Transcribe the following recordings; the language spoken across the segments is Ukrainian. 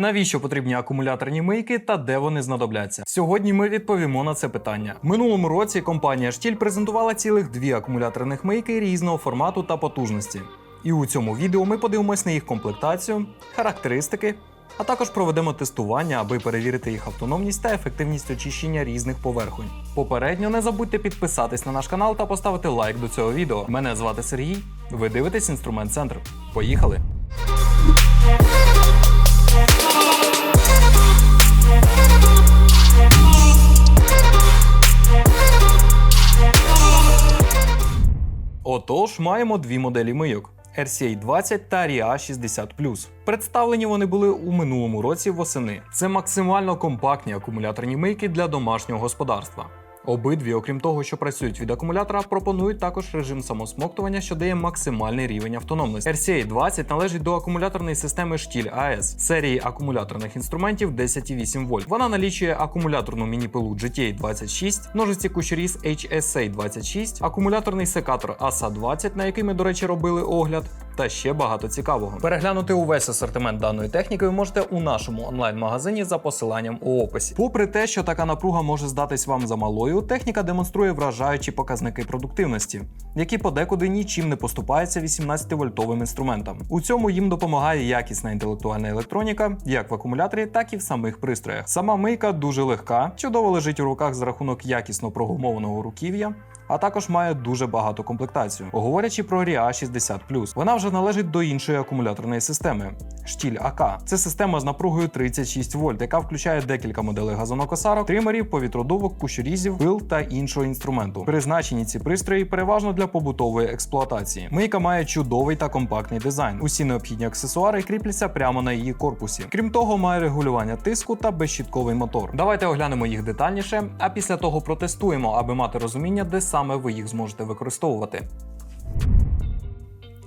Навіщо потрібні акумуляторні мийки та де вони знадобляться? Сьогодні ми відповімо на це питання. Минулому році компанія Штіль презентувала цілих дві акумуляторних мийки різного формату та потужності. І у цьому відео ми подивимось на їх комплектацію, характеристики, а також проведемо тестування, аби перевірити їх автономність та ефективність очищення різних поверхонь. Попередньо не забудьте підписатись на наш канал та поставити лайк до цього відео. Мене звати Сергій. Ви дивитесь інструмент центр. Поїхали! Маємо дві моделі мийок. RCA 20 та RIA 60 Представлені вони були у минулому році восени. Це максимально компактні акумуляторні мийки для домашнього господарства. Обидві, окрім того, що працюють від акумулятора, пропонують також режим самосмоктування, що дає максимальний рівень автономності. RCA 20 належить до акумуляторної системи штіль АЕС серії акумуляторних інструментів 10,8 вольт. Вона налічує акумуляторну міні-пилу GTA 26, ножиці кучеріз HSA 26, акумуляторний секатор ASA 20, на який ми, до речі, робили огляд. Та ще багато цікавого. Переглянути увесь асортимент даної техніки ви можете у нашому онлайн-магазині за посиланням у описі. Попри те, що така напруга може здатись вам замалою, техніка демонструє вражаючі показники продуктивності, які подекуди нічим не поступаються 18-вольтовим інструментам. У цьому їм допомагає якісна інтелектуальна електроніка, як в акумуляторі, так і в самих пристроях. Сама мийка дуже легка, чудово лежить у руках за рахунок якісно прогумованого руків'я а також має дуже багато комплектацію. Говорячи про RIA 60 вона вже належить до іншої акумуляторної системи. Штіль АК це система з напругою 36 вольт, яка включає декілька моделей газонокосарок, тримерів, повітродувок, кущорізів, пил та іншого інструменту. Призначені ці пристрої переважно для побутової експлуатації. Мийка має чудовий та компактний дизайн. Усі необхідні аксесуари кріпляться прямо на її корпусі. Крім того, має регулювання тиску та безщітковий мотор. Давайте оглянемо їх детальніше, а після того протестуємо, аби мати розуміння, де саме ви їх зможете використовувати.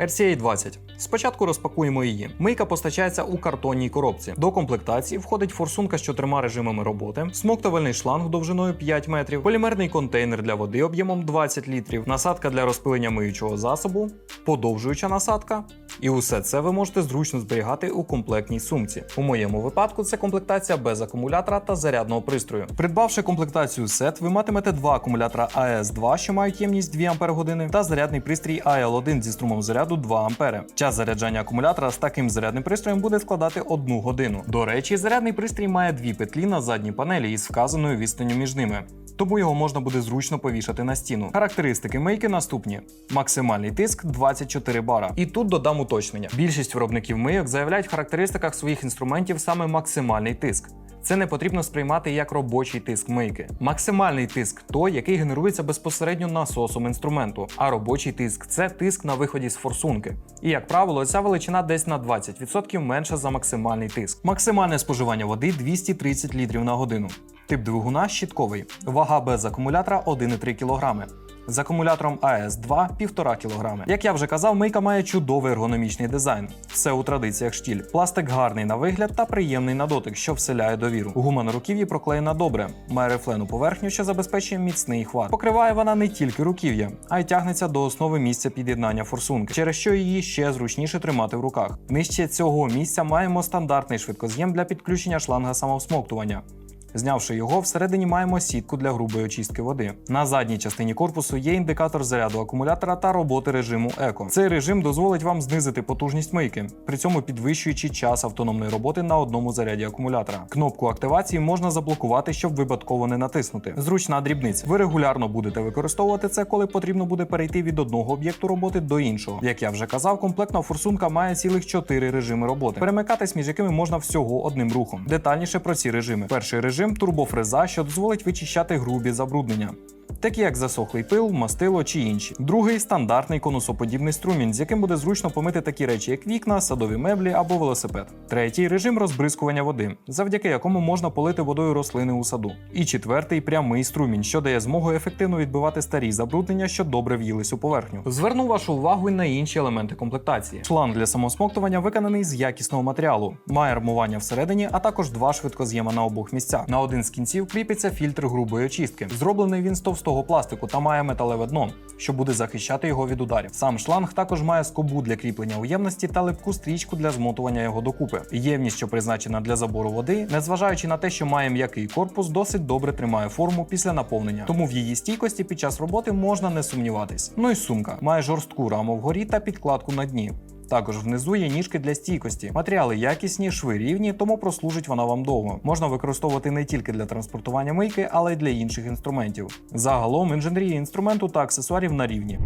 RCA 20. Спочатку розпакуємо її. Мийка постачається у картонній коробці. До комплектації входить форсунка з чотирма режимами роботи, смоктувальний шланг довжиною 5 метрів, полімерний контейнер для води об'ємом 20 літрів, насадка для розпилення миючого засобу, подовжуюча насадка. І усе це ви можете зручно зберігати у комплектній сумці. У моєму випадку це комплектація без акумулятора та зарядного пристрою. Придбавши комплектацію сет, ви матимете два акумулятора AS2, що мають ємність 2 Ах, та зарядний пристрій AL1 зі струмом заряду 2 А. Час заряджання акумулятора з таким зарядним пристроєм буде складати 1 годину. До речі, зарядний пристрій має дві петлі на задній панелі із вказаною відстанню між ними. Тому його можна буде зручно повішати на стіну. Характеристики мийки наступні: максимальний тиск 24 бара. І тут додам уточнення. Більшість виробників мийок заявляють в характеристиках своїх інструментів саме максимальний тиск. Це не потрібно сприймати як робочий тиск мийки. Максимальний тиск той, який генерується безпосередньо насосом інструменту, а робочий тиск це тиск на виході з форсунки. І як правило, ця величина десь на 20% менша за максимальний тиск. Максимальне споживання води 230 літрів на годину. Тип двигуна щітковий. Вага без акумулятора 1,3 кг. З акумулятором АС2 1,5 кг. Як я вже казав, мийка має чудовий ергономічний дизайн. Все у традиціях штіль. Пластик гарний на вигляд та приємний на дотик, що вселяє довіру. Гума на руків'ї проклеєна добре, має рифлену поверхню, що забезпечує міцний хват. Покриває вона не тільки руків'я, а й тягнеться до основи місця під'єднання форсунки, через що її ще зручніше тримати в руках. Нижче цього місця маємо стандартний швидкоз'єм для підключення шланга самовсмоктування. Знявши його, всередині маємо сітку для грубої очистки води. На задній частині корпусу є індикатор заряду акумулятора та роботи режиму еко. Цей режим дозволить вам знизити потужність мийки, при цьому підвищуючи час автономної роботи на одному заряді акумулятора. Кнопку активації можна заблокувати, щоб випадково не натиснути. Зручна дрібниця. Ви регулярно будете використовувати це, коли потрібно буде перейти від одного об'єкту роботи до іншого. Як я вже казав, комплектна форсунка має цілих 4 режими роботи, перемикатись між якими можна всього одним рухом. Детальніше про ці режими. Перший режим режим турбофреза, що дозволить вичищати грубі забруднення. Такі як засохлий пил, мастило чи інші. Другий стандартний конусоподібний струмінь, з яким буде зручно помити такі речі, як вікна, садові меблі або велосипед. Третій режим розбризкування води, завдяки якому можна полити водою рослини у саду. І четвертий прямий струмінь, що дає змогу ефективно відбивати старі забруднення, що добре в'їлись у поверхню. Зверну вашу увагу й на інші елементи комплектації. Шланг для самосмоктування виконаний з якісного матеріалу, має армування всередині, а також два швидкоз'єма на обох місцях. На один з кінців кріпиться фільтр грубої очистки. Зроблений він з товстого пластику та має металеве дно, що буде захищати його від ударів. Сам шланг також має скобу для кріплення у ємності та липку стрічку для змотування його докупи. Ємність, що призначена для забору води, незважаючи на те, що має м'який корпус, досить добре тримає форму після наповнення. Тому в її стійкості під час роботи можна не сумніватись. Ну і сумка має жорстку раму вгорі та підкладку на дні. Також внизу є ніжки для стійкості. Матеріали якісні, шви рівні, тому прослужить вона вам довго. Можна використовувати не тільки для транспортування мийки, але й для інших інструментів. Загалом інженерія інструменту та аксесуарів на рівні.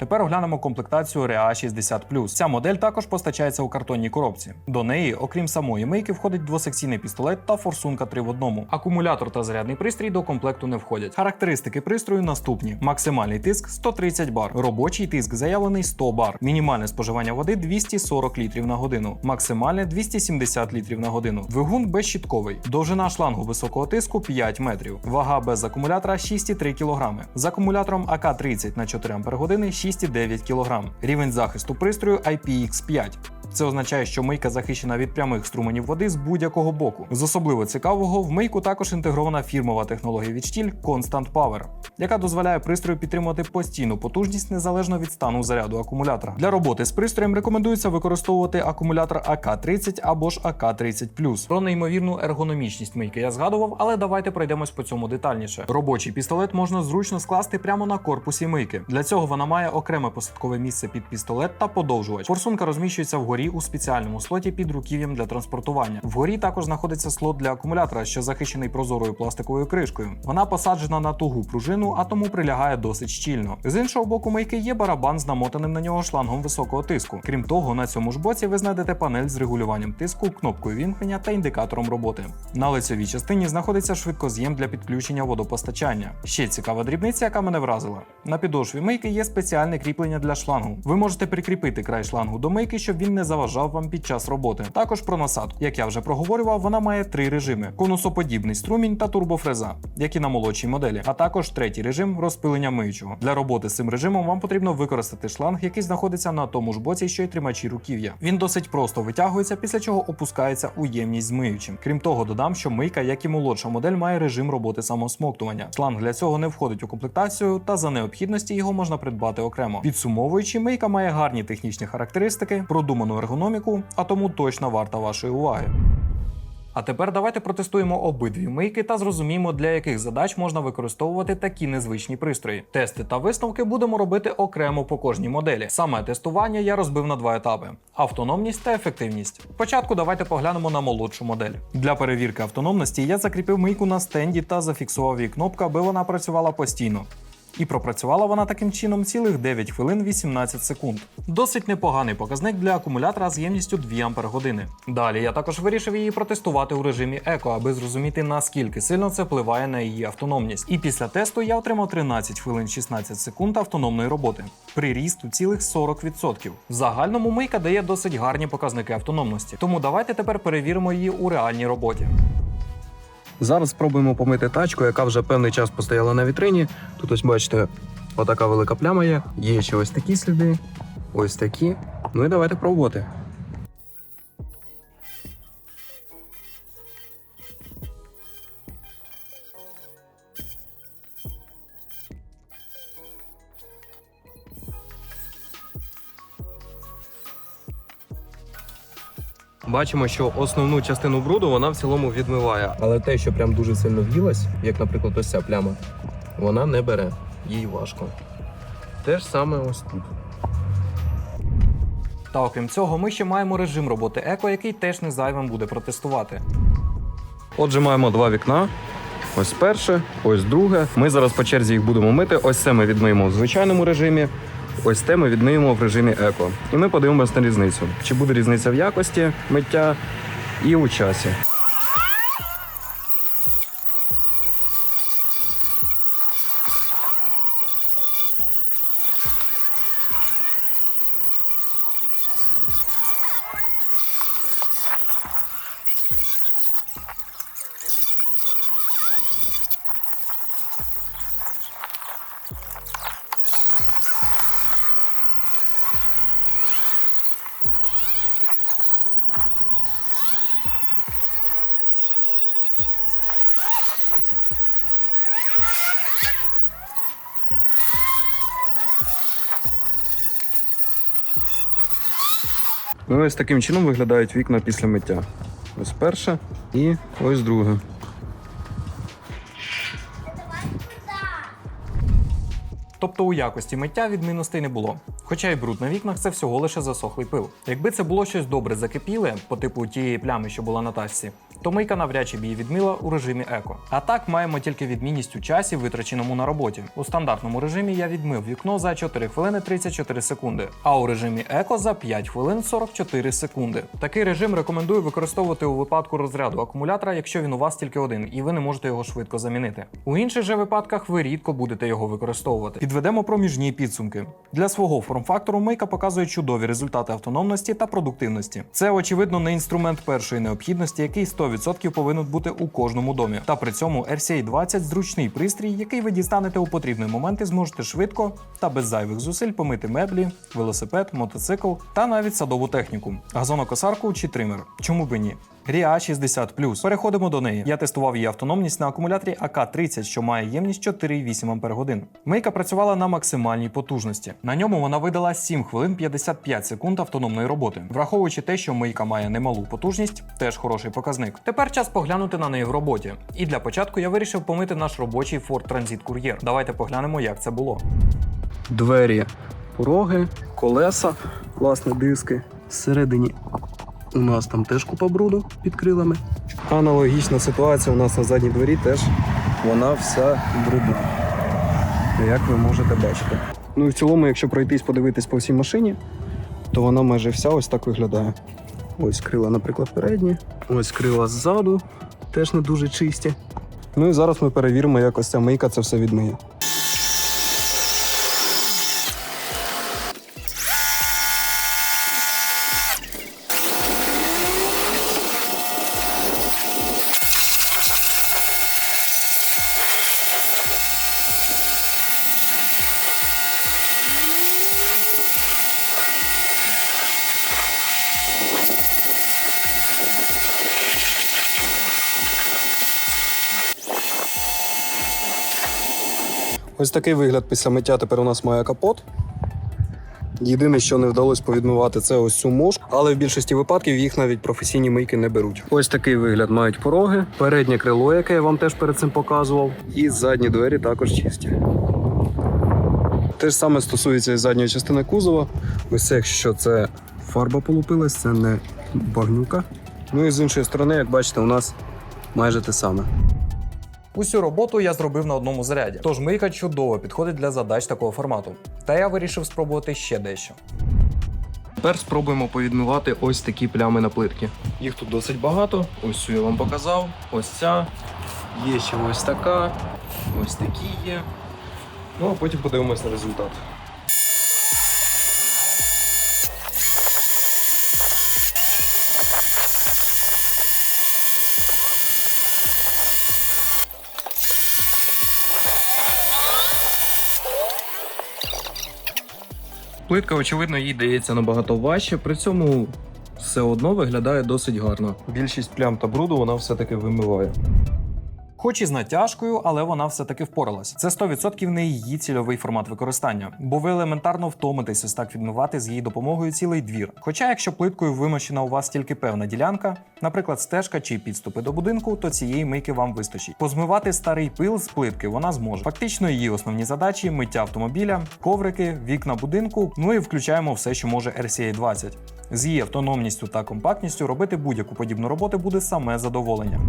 Тепер оглянемо комплектацію Rea 60 Ця модель також постачається у картонній коробці. До неї, окрім самої мийки, входить двосекційний пістолет та форсунка 3 в одному. Акумулятор та зарядний пристрій до комплекту не входять. Характеристики пристрою наступні: максимальний тиск 130 бар, робочий тиск заявлений 100 бар, мінімальне споживання води 240 літрів на годину, максимальне 270 літрів на годину. Двигун безщітковий, довжина шлангу високого тиску 5 метрів, вага без акумулятора 6,3 кг. З акумулятором АК30 на 4 Ах 6,9 кг. Рівень захисту пристрою IPX5. Це означає, що мийка захищена від прямих струменів води з будь-якого боку. З особливо цікавого, в мийку також інтегрована фірмова технологія від штіль Constant Power, яка дозволяє пристрою підтримувати постійну потужність незалежно від стану заряду акумулятора. Для роботи з пристроєм рекомендується використовувати акумулятор АК30 або ж АК30 Про неймовірну ергономічність мийки я згадував, але давайте пройдемось по цьому детальніше. Робочий пістолет можна зручно скласти прямо на корпусі мийки. Для цього вона має окреме посадкове місце під пістолет та подовжувач. Форсунка розміщується вгорі у спеціальному слоті під руків'ям для транспортування. Вгорі також знаходиться слот для акумулятора, що захищений прозорою пластиковою кришкою. Вона посаджена на тугу пружину, а тому прилягає досить щільно. З іншого боку, мийки є барабан з намотаним на нього шлангом високого тиску. Крім того, на цьому ж боці ви знайдете панель з регулюванням тиску, кнопкою вімкнення та індикатором роботи. На лицевій частині знаходиться швидкоз'єм для підключення водопостачання. Ще цікава дрібниця, яка мене вразила. На підошві мийки є спеціальне кріплення для шлангу. Ви можете прикріпити край шлангу до мийки, щоб він не заважав вам під час роботи. Також про насадку. Як я вже проговорював, вона має три режими: конусоподібний струмінь та турбофреза, які на молодшій моделі, а також третій режим розпилення миючого. Для роботи з цим режимом вам потрібно використати шланг, який знаходиться на тому ж боці, що й тримачі руків'я. Він досить просто витягується, після чого опускається у ємність з миючим. Крім того, додам, що мийка, як і молодша модель, має режим роботи самосмоктування. Шланг для цього не входить у комплектацію, та за необхідності його можна придбати окремо. Підсумовуючи, мийка має гарні технічні характеристики, продуману ергономіку, а тому точно варта вашої уваги. А тепер давайте протестуємо обидві мийки та зрозуміємо, для яких задач можна використовувати такі незвичні пристрої. Тести та висновки будемо робити окремо по кожній моделі. Саме тестування я розбив на два етапи: автономність та ефективність. Спочатку давайте поглянемо на молодшу модель. Для перевірки автономності я закріпив мийку на стенді та зафіксував її кнопку, аби вона працювала постійно. І пропрацювала вона таким чином цілих 9 хвилин 18 секунд. Досить непоганий показник для акумулятора з ємністю 2 Ах. Далі я також вирішив її протестувати у режимі еко, аби зрозуміти наскільки сильно це впливає на її автономність. І після тесту я отримав 13 хвилин 16 секунд автономної роботи. Приріст у цілих 40%. В загальному мийка дає досить гарні показники автономності. Тому давайте тепер перевіримо її у реальній роботі. Зараз спробуємо помити тачку, яка вже певний час постояла на вітрині. Тут ось бачите, отака велика пляма є. Є ще ось такі сліди, ось такі. Ну і давайте пробувати. Бачимо, що основну частину бруду вона в цілому відмиває. Але те, що прям дуже сильно в'їлась, як, наприклад, ось ця пляма, вона не бере, їй важко. Те ж саме ось тут. Та окрім цього, ми ще маємо режим роботи еко, який теж не зайвим буде протестувати. Отже, маємо два вікна. Ось перше, ось друге. Ми зараз по черзі їх будемо мити. Ось це ми відмиємо в звичайному режимі. Ось те ми відмиємо в режимі еко. І ми подивимося на різницю. Чи буде різниця в якості миття і у часі. Ну, ось таким чином виглядають вікна після миття. Ось перше і ось друге. Тобто у якості миття відмінностей не було. Хоча і бруд на вікнах це всього лише засохлий пил. Якби це було щось добре закипіле, по типу тієї плями, що була на тачці, то мийка навряд чи б її відмила у режимі еко. А так маємо тільки відмінність у часі, витраченому на роботі. У стандартному режимі я відмив вікно за 4 хвилини 34 секунди, а у режимі еко за 5 хвилин 44 секунди. Такий режим рекомендую використовувати у випадку розряду акумулятора, якщо він у вас тільки один, і ви не можете його швидко замінити. У інших же випадках ви рідко будете його використовувати. Підведемо проміжні підсумки. Для свого форм-фактору мийка показує чудові результати автономності та продуктивності. Це очевидно не інструмент першої необхідності, який 100% повинен бути у кожному домі. Та при цьому RCA 20 зручний пристрій, який ви дістанете у потрібний момент і зможете швидко та без зайвих зусиль помити меблі, велосипед, мотоцикл та навіть садову техніку, газонокосарку чи тример. Чому би ні? Ріа 60 Переходимо до неї. Я тестував її автономність на акумуляторі АК-30, що має ємність 4,8 Ах. Мийка працювала на максимальній потужності. На ньому вона видала 7 хвилин 55 секунд автономної роботи. Враховуючи те, що мийка має немалу потужність, теж хороший показник. Тепер час поглянути на неї в роботі. І для початку я вирішив помити наш робочий Ford Transit Courier. Давайте поглянемо, як це було. Двері, пороги, колеса, власне, диски. Всередині у нас там теж купа бруду під крилами. Аналогічна ситуація у нас на задній дворі теж вона вся брудна. Як ви можете бачити. Ну і в цілому, якщо пройтись подивитись по всій машині, то вона майже вся ось так виглядає. Ось крила, наприклад, передні, ось крила ззаду, теж не дуже чисті. Ну і зараз ми перевіримо, як ось ця мийка це все відмиє. Ось такий вигляд після миття тепер у нас має капот. Єдине, що не вдалося повідмивати, це ось цю мошку, але в більшості випадків їх навіть професійні мийки не беруть. Ось такий вигляд мають пороги, переднє крило, яке я вам теж перед цим показував, і задні двері також чисті. Те ж саме стосується і задньої частини кузова. Ось якщо це фарба полупилась, це не багнюка. Ну і з іншої сторони, як бачите, у нас майже те саме. Усю роботу я зробив на одному заряді, тож мийка чудово підходить для задач такого формату. Та я вирішив спробувати ще дещо. Тепер спробуємо повідмивати ось такі плями на плитки. Їх тут досить багато. Ось цю я вам показав. Ось ця. Є ще ось така. Ось такі є. Ну а потім подивимось на результат. Плитка, очевидно, їй дається набагато важче, при цьому все одно виглядає досить гарно. Більшість плям та бруду вона все-таки вимиває. Хоч і з натяжкою, але вона все-таки впоралась. Це 100% не її цільовий формат використання, бо ви елементарно втомитесь ось так відмивати з її допомогою цілий двір. Хоча, якщо плиткою вимощена у вас тільки певна ділянка, наприклад, стежка чи підступи до будинку, то цієї мийки вам вистачить. Позмивати старий пил з плитки вона зможе. Фактично, її основні задачі миття автомобіля, коврики, вікна будинку. Ну і включаємо все, що може RCA 20. З її автономністю та компактністю робити будь-яку подібну роботу буде саме задоволення.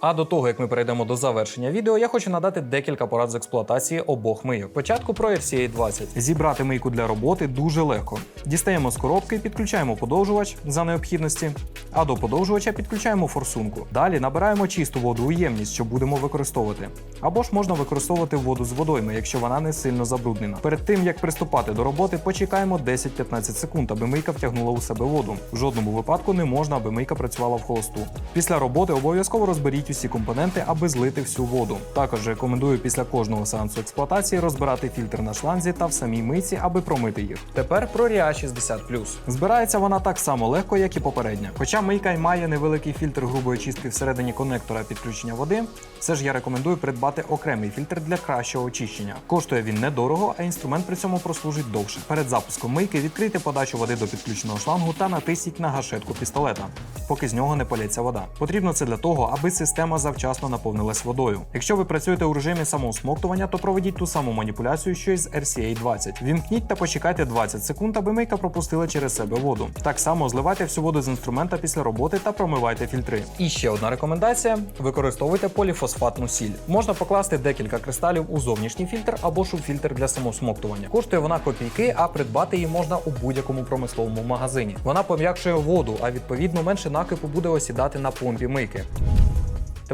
А до того, як ми перейдемо до завершення відео, я хочу надати декілька порад з експлуатації обох мийок. Спочатку про RCA 20. Зібрати мийку для роботи дуже легко. Дістаємо з коробки, підключаємо подовжувач за необхідності, а до подовжувача підключаємо форсунку. Далі набираємо чисту воду у ємність, що будемо використовувати. Або ж можна використовувати воду з водойми, якщо вона не сильно забруднена. Перед тим як приступати до роботи, почекаємо 10-15 секунд, аби мийка втягнула у себе воду. В жодному випадку не можна, аби мийка працювала в холосту. Після роботи обов'язково розберіть замініть усі компоненти, аби злити всю воду. Також рекомендую після кожного сеансу експлуатації розбирати фільтр на шланзі та в самій мийці, аби промити їх. Тепер про Ria 60 Збирається вона так само легко, як і попередня. Хоча мийка й має невеликий фільтр грубої чистки всередині конектора підключення води, все ж я рекомендую придбати окремий фільтр для кращого очищення. Коштує він недорого, а інструмент при цьому прослужить довше. Перед запуском мийки відкрийте подачу води до підключеного шлангу та натисніть на гашетку пістолета, поки з нього не полється вода. Потрібно це для того, аби система завчасно наповнилась водою. Якщо ви працюєте у режимі самоусмоктування, то проведіть ту саму маніпуляцію, що й з RCA 20. Вімкніть та почекайте 20 секунд, аби мийка пропустила через себе воду. Так само зливайте всю воду з інструмента після роботи та промивайте фільтри. І ще одна рекомендація: використовуйте поліфосфатну сіль. Можна покласти декілька кристалів у зовнішній фільтр або ж у фільтр для самосмоктування. Коштує вона копійки, а придбати її можна у будь-якому промисловому магазині. Вона пом'якшує воду, а відповідно менше накипу буде осідати на помпі мийки.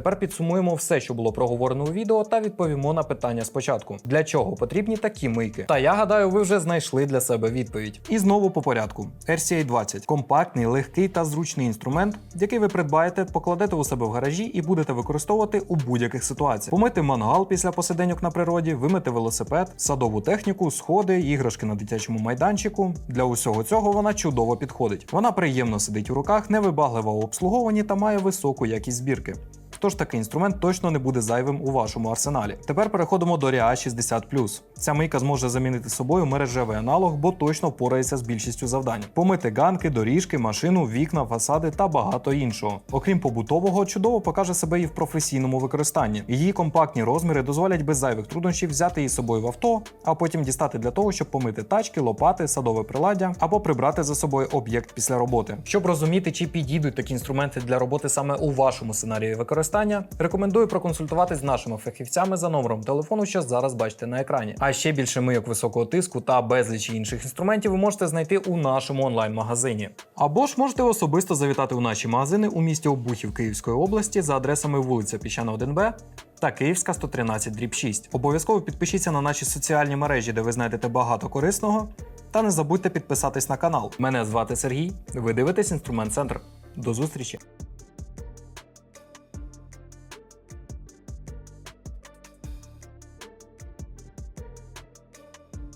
Тепер підсумуємо все, що було проговорено у відео, та відповімо на питання спочатку: для чого потрібні такі мийки? Та я гадаю, ви вже знайшли для себе відповідь. І знову по порядку: RCA 20 компактний, легкий та зручний інструмент, який ви придбаєте, покладете у себе в гаражі і будете використовувати у будь-яких ситуаціях. Помити мангал після посиденьок на природі, вимити велосипед, садову техніку, сходи, іграшки на дитячому майданчику. Для усього цього вона чудово підходить. Вона приємно сидить у руках, невибаглива у обслуговуванні та має високу якість збірки. Тож такий інструмент точно не буде зайвим у вашому арсеналі. Тепер переходимо до Ria 60 Ця мийка зможе замінити собою мережевий аналог, бо точно впорається з більшістю завдань: помити ганки, доріжки, машину, вікна, фасади та багато іншого. Окрім побутового, чудово покаже себе і в професійному використанні. Її компактні розміри дозволять без зайвих труднощів взяти її з собою в авто, а потім дістати для того, щоб помити тачки, лопати, садове приладдя або прибрати за собою об'єкт після роботи. Щоб розуміти, чи підійдуть такі інструменти для роботи саме у вашому сценарії використання, рекомендую проконсультуватись з нашими фахівцями за номером телефону, що зараз бачите на екрані. А ще більше мийок високого тиску та безліч інших інструментів ви можете знайти у нашому онлайн-магазині. Або ж можете особисто завітати у наші магазини у місті Обухів Київської області за адресами вулиця Піщана 1Б. Та Київська 113 дріб 6. Обов'язково підпишіться на наші соціальні мережі, де ви знайдете багато корисного. Та не забудьте підписатись на канал. Мене звати Сергій. Ви дивитесь інструмент центр. До зустрічі!